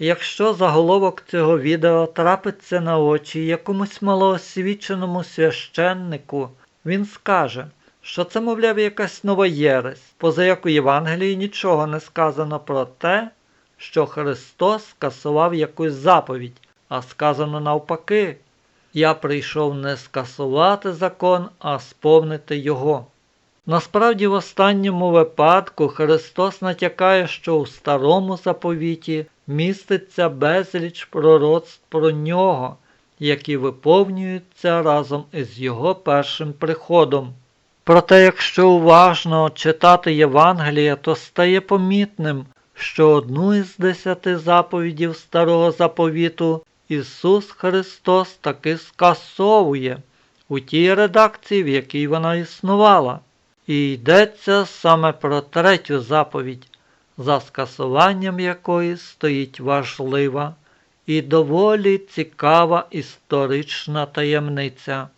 Якщо заголовок цього відео трапиться на очі якомусь малоосвіченому священнику, він скаже, що це, мовляв, якась нова єресь, поза як Євангелії нічого не сказано про те, що Христос скасував якусь заповідь, а сказано навпаки. Я прийшов не скасувати закон, а сповнити його. Насправді, в останньому випадку Христос натякає, що у старому заповіті міститься безліч пророцтв про нього, які виповнюються разом із його першим приходом. Проте, якщо уважно читати Євангелія, то стає помітним, що одну із десяти заповідів старого заповіту Ісус Христос таки скасовує у тій редакції, в якій вона існувала. І йдеться саме про третю заповідь, за скасуванням якої стоїть важлива і доволі цікава історична таємниця.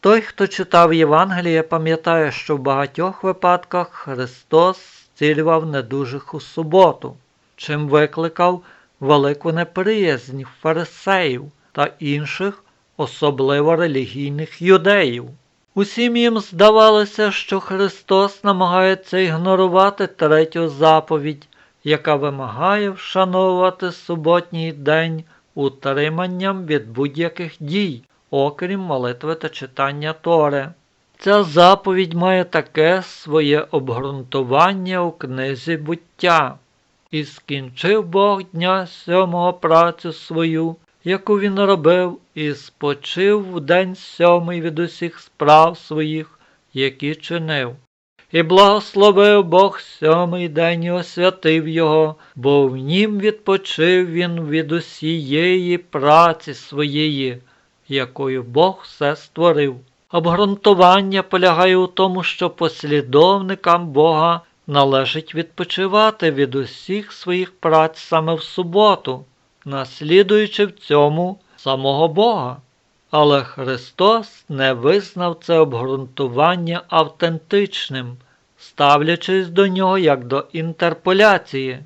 Той, хто читав Євангеліє, пам'ятає, що в багатьох випадках Христос зцілював недужих у суботу, чим викликав велику неприязнь фарисеїв та інших, особливо релігійних юдеїв. Усім їм здавалося, що Христос намагається ігнорувати третю заповідь, яка вимагає вшановувати суботній день утриманням від будь-яких дій, окрім молитви та читання Тори. Ця заповідь має таке своє обґрунтування у книзі буття. І скінчив Бог дня сьомого працю свою, яку він робив, і спочив в день сьомий від усіх справ своїх, які чинив. І благословив Бог сьомий день і освятив його, бо в нім відпочив він від усієї праці своєї, якою Бог все створив. Обґрунтування полягає у тому, що послідовникам Бога належить відпочивати від усіх своїх праць саме в суботу, наслідуючи в цьому самого Бога. Але Христос не визнав це обґрунтування автентичним, ставлячись до нього як до інтерполяції.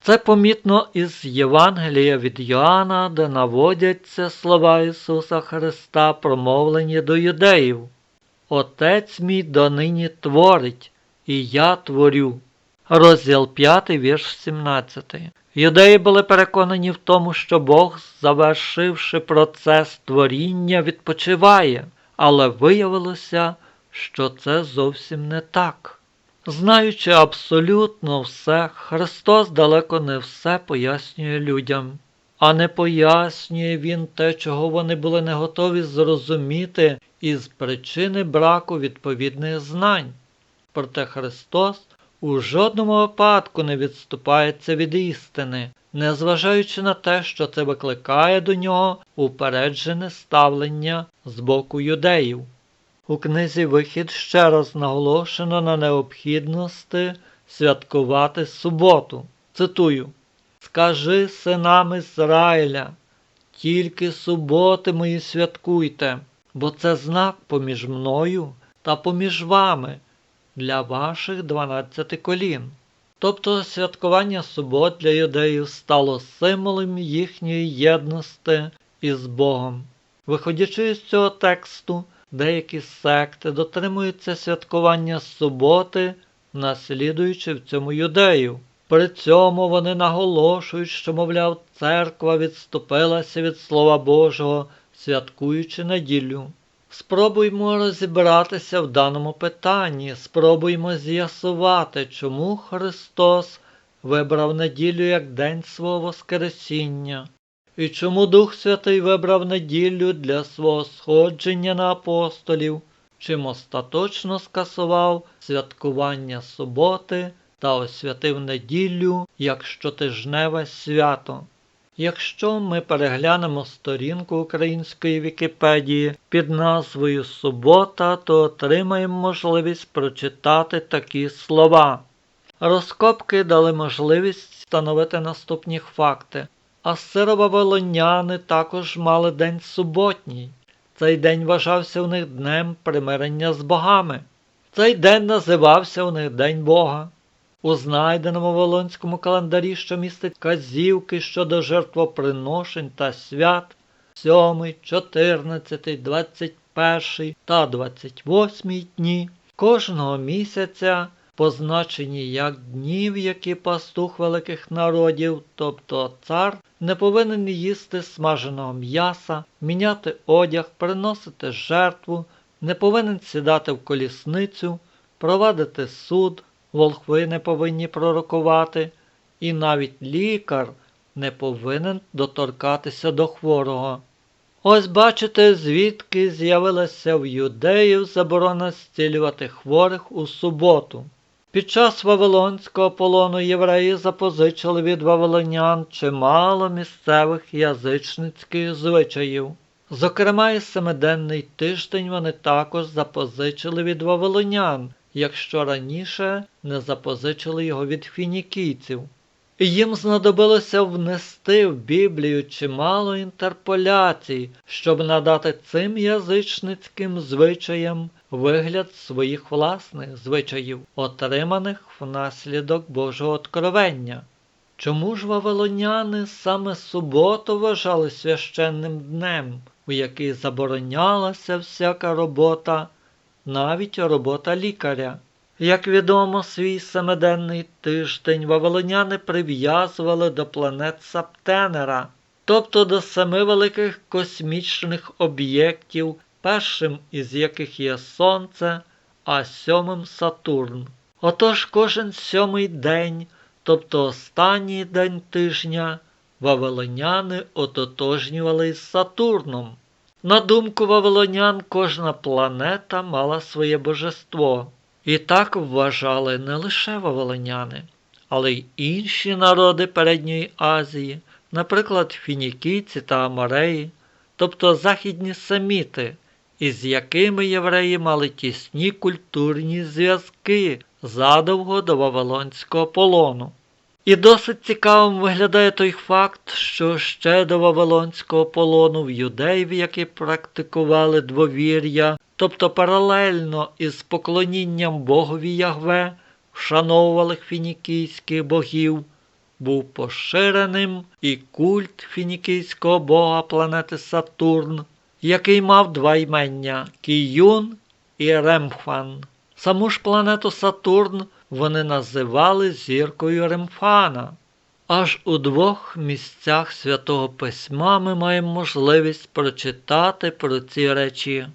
Це помітно із Євангелія від Йоанна, де наводяться слова Ісуса Христа, промовлені до юдеїв. Отець мій донині творить, і я творю. Розділ 5, вірш 17. Юдеї були переконані в тому, що Бог, завершивши процес творіння, відпочиває, але виявилося, що це зовсім не так. Знаючи абсолютно все, Христос далеко не все пояснює людям, а не пояснює Він те, чого вони були не готові зрозуміти із причини браку відповідних знань. Проте Христос у жодному випадку не відступається від істини, незважаючи на те, що це викликає до нього упереджене ставлення з боку юдеїв. У книзі Вихід ще раз наголошено на необхідності святкувати суботу. Цитую: Скажи синам Ізраїля, тільки суботи мої святкуйте, бо це знак поміж мною та поміж вами для ваших дванадцяти колін. Тобто святкування субот для юдеїв стало символом їхньої єдності із Богом. Виходячи з цього тексту, деякі секти дотримуються святкування суботи, наслідуючи в цьому юдею. При цьому вони наголошують, що, мовляв, церква відступилася від Слова Божого, святкуючи неділю. Спробуймо розібратися в даному питанні, спробуймо з'ясувати, чому Христос вибрав неділю як день свого Воскресіння, і чому Дух Святий вибрав неділю для свого сходження на апостолів, чим остаточно скасував святкування суботи та освятив неділю як щотижневе свято. Якщо ми переглянемо сторінку української Вікіпедії під назвою Субота, то отримаємо можливість прочитати такі слова. Розкопки дали можливість встановити наступні факти. Асиро-вавилоняни також мали день суботній. Цей день вважався у них днем примирення з богами. Цей день називався у них День Бога. У знайденому Волонському календарі, що містить казівки щодо жертвоприношень та свят 7, 14, 21 та 28 дні. Кожного місяця позначені як дні, в які пастух великих народів, тобто цар, не повинен їсти смаженого м'яса, міняти одяг, приносити жертву, не повинен сідати в колісницю, провадити суд, волхви не повинні пророкувати, і навіть лікар не повинен доторкатися до хворого. Ось бачите, звідки з'явилася в юдеїв заборона зцілювати хворих у суботу. Під час Вавилонського полону євреї запозичили від вавилонян чимало місцевих язичницьких звичаїв. Зокрема, і семиденний тиждень вони також запозичили від вавилонян, якщо раніше не запозичили його від фінікійців. Їм знадобилося внести в Біблію чимало інтерполяцій, щоб надати цим язичницьким звичаям вигляд своїх власних звичаїв, отриманих внаслідок Божого откровення. Чому ж вавилоняни саме суботу вважали священним днем, у який заборонялася всяка робота, навіть робота лікаря? Як відомо, свій семиденний тиждень вавилоняни прив'язували до планет Саптенера, тобто до семи великих космічних об'єктів, першим із яких є Сонце, а сьомим Сатурн. Отож кожен сьомий день, тобто останній день тижня, вавилоняни ототожнювали із Сатурном. На думку вавилонян, кожна планета мала своє божество. І так вважали не лише вавилоняни, але й інші народи Передньої Азії, наприклад, фінікійці та амареї, тобто західні саміти, із якими євреї мали тісні культурні зв'язки задовго до Вавилонського полону. І досить цікавим виглядає той факт, що ще до Вавилонського полону в юдеїв, які практикували двовір'я, тобто паралельно із поклонінням Богові Ягве, вшановували фінікійських богів, був поширеним і культ фінікійського бога планети Сатурн, який мав два ймення Кіюн і Ремфан. Саму ж планету Сатурн вони називали зіркою Ремфана. Аж у двох місцях святого письма ми маємо можливість прочитати про ці речі.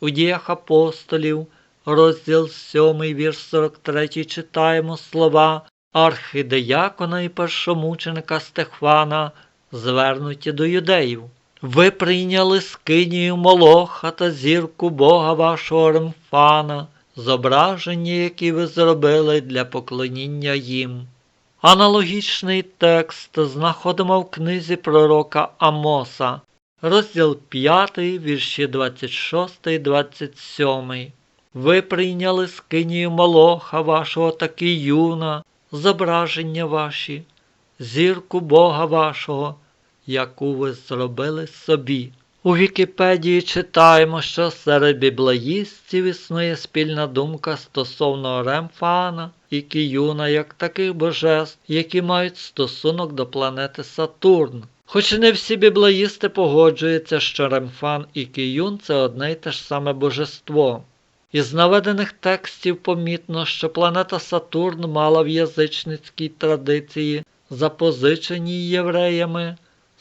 У діях апостолів, розділ 7, вірш 43, читаємо слова архидеякона і першомученика Стехвана, звернуті до юдеїв. Ви прийняли скинію Молоха та зірку Бога вашого Ремфана, зображення, які ви зробили для поклоніння їм. Аналогічний текст знаходимо в книзі пророка Амоса, розділ 5, вірші 26-27. Ви прийняли скинію Молоха вашого та Киюна, зображення ваші, зірку Бога вашого, яку ви зробили собі. У Вікіпедії читаємо, що серед біблеїстів існує спільна думка стосовно Ремфана і Кіюна як таких божеств, які мають стосунок до планети Сатурн. Хоч не всі біблеїсти погоджуються, що Ремфан і Кіюн це одне й те ж саме божество. Із наведених текстів помітно, що планета Сатурн мала в язичницькій традиції, запозиченій євреями,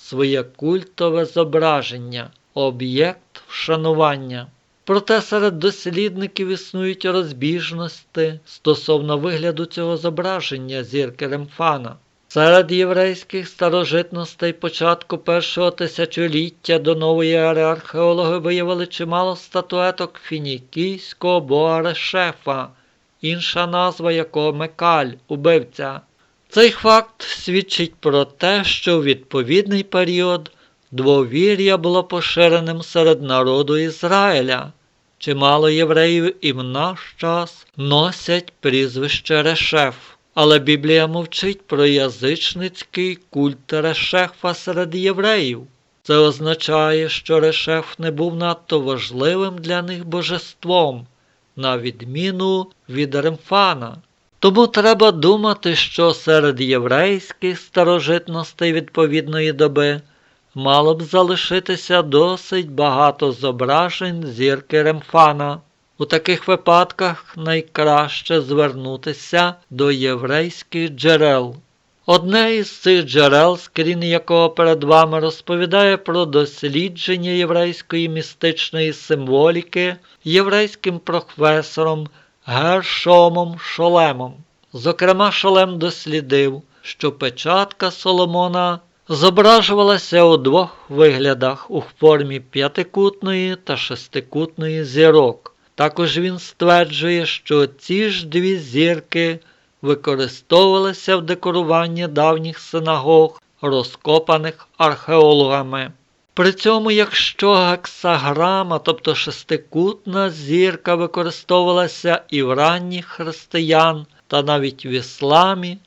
своє культове зображення, об'єкт вшанування. Проте серед дослідників існують розбіжності стосовно вигляду цього зображення зірки Ремфана. Серед єврейських старожитностей початку першого тисячоліття до нової ери археологи виявили чимало статуеток фінікійського бога Решефа, інша назва якого Мекаль, убивця. Цей факт свідчить про те, що у відповідний період двовір'я було поширеним серед народу Ізраїля. Чимало євреїв і в наш час носять прізвище Решеф. Але Біблія мовчить про язичницький культ Решефа серед євреїв. Це означає, що Решеф не був надто важливим для них божеством, на відміну від Ремфана. Тому треба думати, що серед єврейських старожитностей відповідної доби мало б залишитися досить багато зображень зірки Ремфана. У таких випадках найкраще звернутися до єврейських джерел. Одне із цих джерел, скрін якого перед вами розповідає про дослідження єврейської містичної символіки єврейським професором Гершомом Шолемом. Зокрема, Шолем дослідив, що печатка Соломона зображувалася у двох виглядах у формі п'ятикутної та шестикутної зірок. Також він стверджує, що ці ж дві зірки використовувалися в декоруванні давніх синагог, розкопаних археологами. При цьому, якщо гексаграма, тобто шестикутна зірка використовувалася і в ранніх християн, та навіть в ісламі,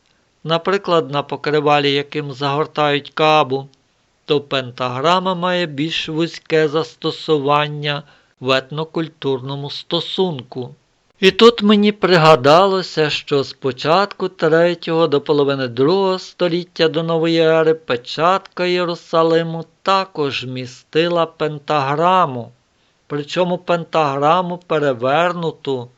наприклад, на покривалі, яким загортають кабу, то пентаграма має більш вузьке застосування в етнокультурному стосунку. І тут мені пригадалося, що з початку 3 до половини 2 століття до нової ери печатка Єрусалиму також містила пентаграму, причому пентаграму перевернуту,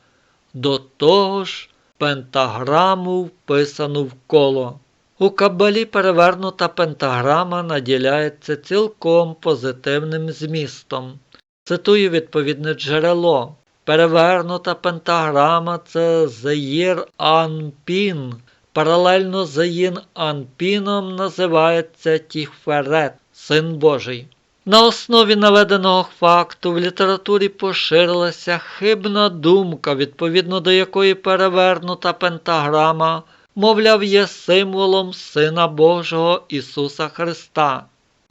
до того ж пентаграму вписану в коло. У кабалі перевернута пентаграма наділяється цілком позитивним змістом. Цитую відповідне джерело. Перевернута пентаграма це Зеїр Анпін. Паралельно Зеїн Анпіном називається Тіхферет, Син Божий. На основі наведеного факту в літературі поширилася хибна думка, відповідно до якої перевернута пентаграма, мовляв, є символом Сина Божого Ісуса Христа.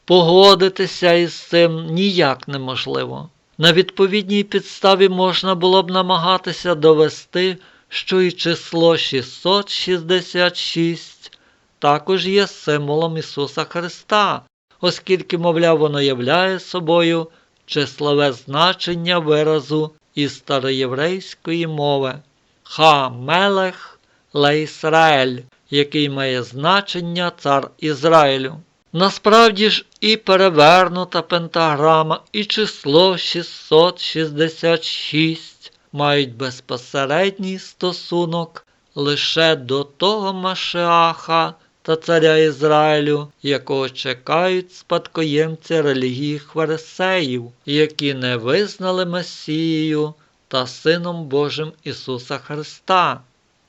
Погодитися із цим ніяк неможливо. На відповідній підставі можна було б намагатися довести, що і число 666 також є символом Ісуса Христа, оскільки, мовляв, воно являє собою числове значення виразу із староєврейської мови Ха Мелех Леісраель, який має значення цар Ізраїлю. Насправді ж і перевернута пентаграма, і число 666 мають безпосередній стосунок лише до того Машеаха та царя Ізраїлю, якого чекають спадкоємці релігії Хвересеїв, які не визнали Месією та Сином Божим Ісуса Христа.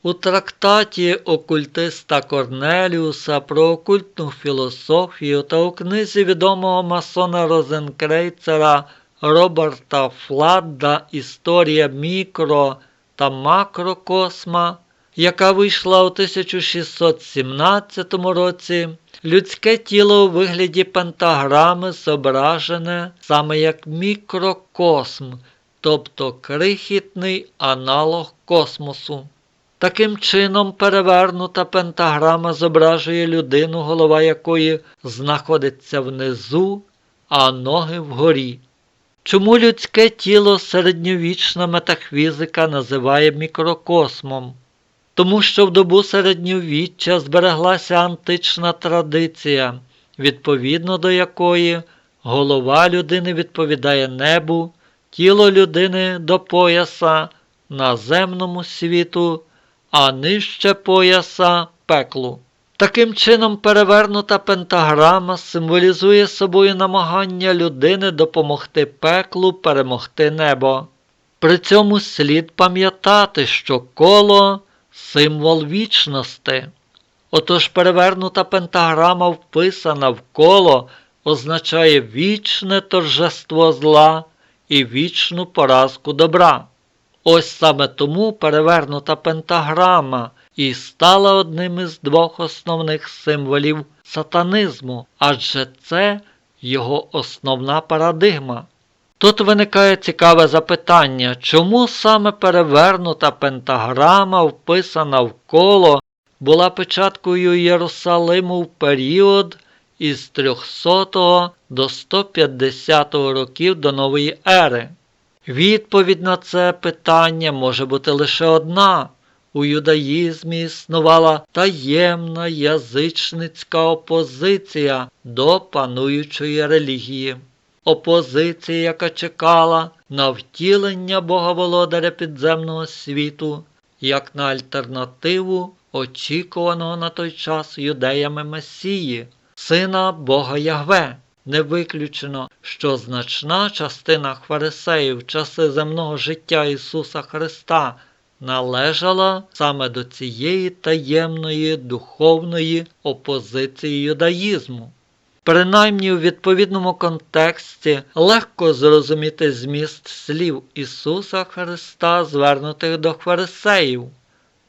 У трактаті окультиста Корнеліуса про окультну філософію та у книзі відомого масона Розенкрейцера Роберта Фладда Історія мікро та макрокосма, яка вийшла у 1617 році, людське тіло у вигляді пентаграми зображене саме як мікрокосм, тобто крихітний аналог космосу. Таким чином, перевернута пентаграма зображує людину, голова якої знаходиться внизу, а ноги вгорі. Чому людське тіло середньовічна метафізика називає мікрокосмом? Тому що в добу середньовіччя збереглася антична традиція, відповідно до якої голова людини відповідає небу, тіло людини до пояса, наземному світу а нижче пояса пеклу. Таким чином, перевернута пентаграма символізує собою намагання людини допомогти пеклу перемогти небо. При цьому слід пам'ятати, що коло символ вічності. Отож перевернута пентаграма, вписана в коло, означає вічне торжество зла і вічну поразку добра. Ось саме тому перевернута пентаграма і стала одним із двох основних символів сатанизму, адже це його основна парадигма. Тут виникає цікаве запитання, чому саме перевернута пентаграма, вписана в коло, була печаткою Єрусалиму в період із 300 до 150 років до нової ери. Відповідь на це питання може бути лише одна. у юдаїзмі існувала таємна язичницька опозиція до пануючої релігії. Опозиція, яка чекала на втілення Боговолодаря підземного світу, як на альтернативу очікуваного на той час юдеями Месії, сина Бога Ягве. Не виключено, що значна частина фарисеїв в часи земного життя Ісуса Христа належала саме до цієї таємної духовної опозиції юдаїзму. Принаймні у відповідному контексті легко зрозуміти зміст слів Ісуса Христа, звернутих до фарисеїв.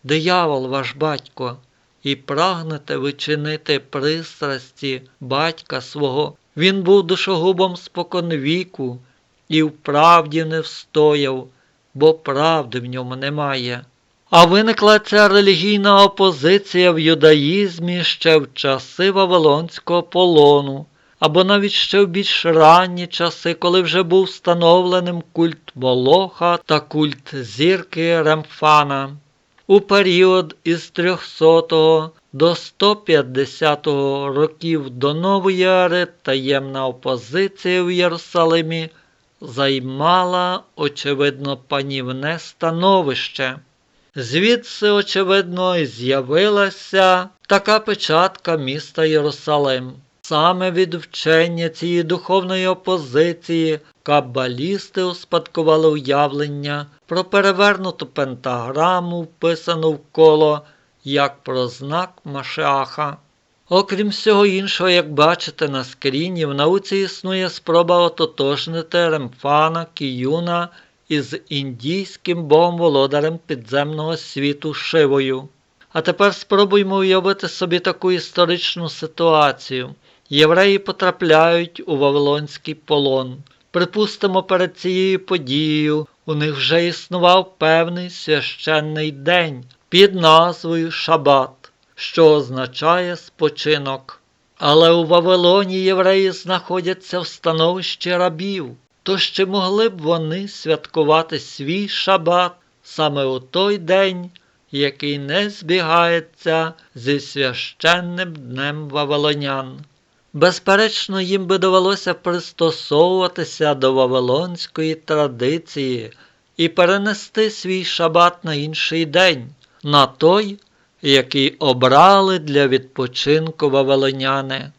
Диявол ваш батько, і прагнете ви чинити пристрасті батька свого. Він був душогубом споконвіку і в правді не встояв, бо правди в ньому немає. А виникла ця релігійна опозиція в юдаїзмі ще в часи Вавилонського полону, або навіть ще в більш ранні часи, коли вже був встановленим культ Молоха та культ зірки Ремфана. У період із 300 до 150 років до нової ери таємна опозиція в Єрусалимі займала, очевидно, панівне становище. Звідси, очевидно, і з'явилася така печатка міста Єрусалим. Саме від вчення цієї духовної опозиції каббалісти успадкували уявлення про перевернуту пентаграму, вписану в коло, як про знак Машеаха. Окрім всього іншого, як бачите на скріні, в науці існує спроба ототожнити Ремфана Кіюна із індійським богом володарем підземного світу Шивою. А тепер спробуймо уявити собі таку історичну ситуацію. Євреї потрапляють у Вавилонський полон. Припустимо, перед цією подією у них вже існував певний священний день під назвою Шабат, що означає спочинок. Але у Вавилоні євреї знаходяться в становищі рабів, то чи могли б вони святкувати свій шабат саме у той день, який не збігається зі священним днем Вавилонян? Безперечно, їм би довелося пристосовуватися до вавилонської традиції і перенести свій шабат на інший день, на той, який обрали для відпочинку вавилоняни.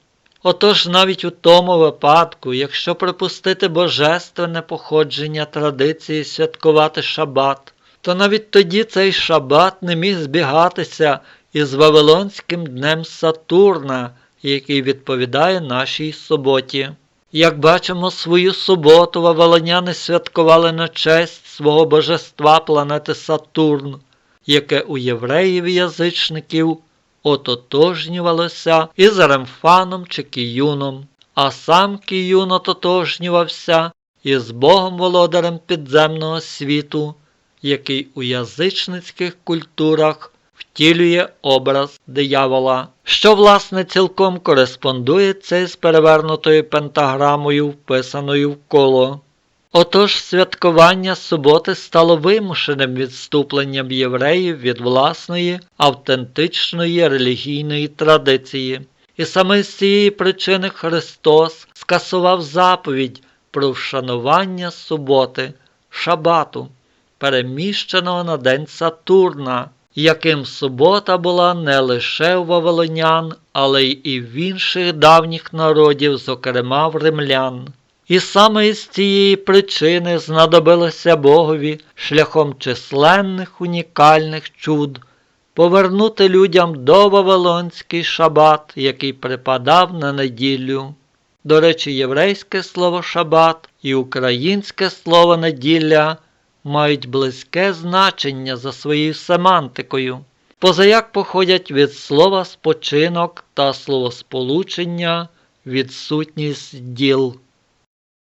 Отож, навіть у тому випадку, якщо припустити божественне походження традиції святкувати шабат, то навіть тоді цей шабат не міг збігатися із Вавилонським днем Сатурна, який відповідає нашій суботі. Як бачимо, свою суботу вавилоняни святкували на честь свого божества планети Сатурн, яке у євреїв-язичників ототожнювалося із Ремфаном чи Кіюном, а сам Кіюн ототожнювався із Богом володарем підземного світу, який у язичницьких культурах втілює образ диявола, що, власне, цілком кореспондується із перевернутою пентаграмою, вписаною в коло. Отож святкування суботи стало вимушеним відступленням євреїв від власної автентичної релігійної традиції. І саме з цієї причини Христос скасував заповідь про вшанування суботи, шабату, переміщеного на день Сатурна, яким субота була не лише у вавилонян, але й в інших давніх народів, зокрема в римлян. І саме із цієї причини знадобилося Богові шляхом численних унікальних чуд повернути людям до Вавилонський шабат, який припадав на неділю. До речі, єврейське слово шабат і українське слово неділя мають близьке значення за своєю семантикою, позаяк походять від слова спочинок та словосполучення відсутність діл.